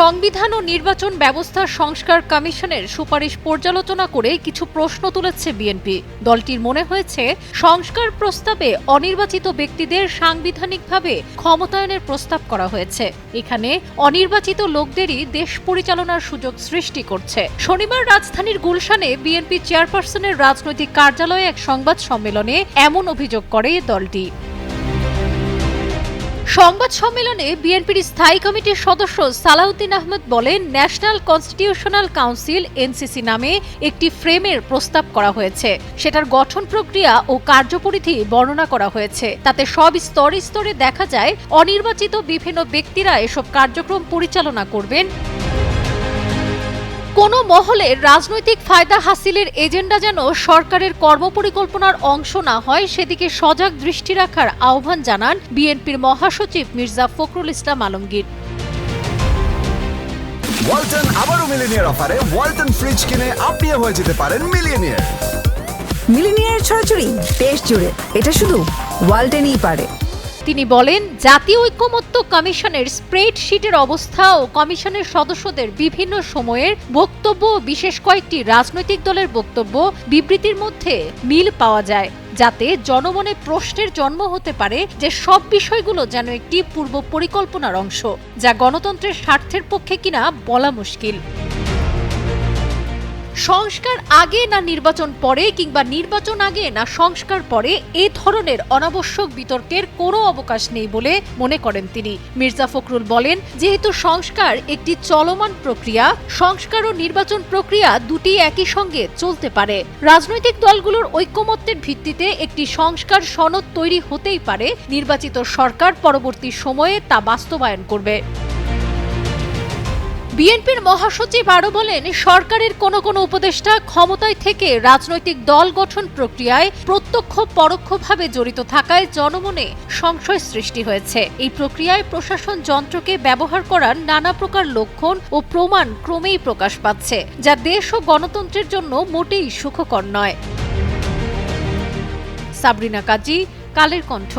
সংবিধান ও নির্বাচন ব্যবস্থা সংস্কার কমিশনের সুপারিশ পর্যালোচনা করে কিছু প্রশ্ন তুলেছে বিএনপি। দলটির মনে হয়েছে, সংস্কার প্রস্তাবে অনির্বাচিত ব্যক্তিদের সাংবিধানিকভাবে ক্ষমতায়নের প্রস্তাব করা হয়েছে। এখানে অনির্বাচিত লোকদেরই দেশ পরিচালনার সুযোগ সৃষ্টি করছে। শনিবার রাজধানীর গুলশানে বিএনপি চেয়ারপারসনের রাজনৈতিক কার্যালয়ে এক সংবাদ সম্মেলনে এমন অভিযোগ করে দলটি। সংবাদ সম্মেলনে বিএনপির স্থায়ী কমিটির সদস্য সালাউদ্দিন আহমদ বলেন, ন্যাশনাল কনস্টিটিউশনাল কাউন্সিল, এনসিসি নামে একটি ফ্রেমের প্রস্তাব করা হয়েছে। সেটার গঠন প্রক্রিয়া ও কার্যপরিধি বর্ণনা করা হয়েছে। তাতে সব স্তরে স্তরে দেখা যায়, অনির্বাচিত বিভিন্ন ব্যক্তিরা এসব কার্যক্রম পরিচালনা করবেন। কোনো মহলে রাজনৈতিক ফায়দা হাসিলের এজেন্ডা যেন সরকারের কর্মপরিকল্পনার অংশ না হয় সেদিকে সজাগ দৃষ্টি রাখার আহ্বান জানান বিএনপির মহাসচিব মির্জা ফখরুল ইসলাম আলমগীর। ওয়ালটন আবারও মিলিনিয়ার অফারে ওয়ালটন ফ্রিজ কিনে আপনিও হয়ে যেতে পারেন মিলিয়নিয়ার মিলিনিয়ার ছড়াছড়ি দেশ জুড়ে। এটা শুধু ওয়ালটেনই পারে। তিনি বলেন, জাতীয় ঐক্যমত্য কমিশনের স্প্রেডশিটের অবস্থা ও কমিশনের সদস্যদের বিভিন্ন সময়ের বক্তব্য, বিশেষ কয়েকটি রাজনৈতিক দলের বক্তব্য, বিবৃতির মধ্যে মিল পাওয়া যায়, যাতে জনমনে প্রশ্নের জন্ম হতে পারে যে সব বিষয়গুলো যেন একটি পূর্ব পরিকল্পনার অংশ, যা গণতন্ত্রের স্বার্থের পক্ষে কিনা বলা মুশকিল। সংস্কার আগে না নির্বাচন পরে কিংবা নির্বাচন আগে না সংস্কার পরে এ ধরনের অনাবশ্যক বিতর্কের কোনো অবকাশ নেই বলে মনে করেন তিনি। মির্জা ফখরুল বলেন, যেহেতু সংস্কার একটি চলমান প্রক্রিয়া, সংস্কার ও নির্বাচন প্রক্রিয়া দুটি একই সঙ্গে চলতে পারে। রাজনৈতিক দলগুলোর ঐক্যমত্যের ভিত্তিতে একটি সংস্কার সনদ তৈরি হতেই পারে। নির্বাচিত সরকার পরবর্তী সময়ে তা বাস্তবায়ন করবে। বিএনপির মহাসচিব আরও বলেন, সরকারের কোনো কোনো উপদেষ্টা ক্ষমতায় থেকে রাজনৈতিক দল গঠন প্রক্রিয়ায় প্রত্যক্ষ পরোক্ষভাবে জড়িত থাকায় জনমনে সংশয় সৃষ্টি হয়েছে। এই প্রক্রিয়ায় প্রশাসন যন্ত্রকে ব্যবহার করার নানা প্রকার লক্ষণ ও প্রমাণ ক্রমেই প্রকাশ পাচ্ছে, যা দেশ ও গণতন্ত্রের জন্য মোটেই সুখকর নয়। সাবরিনা কাজী, কালের কণ্ঠ।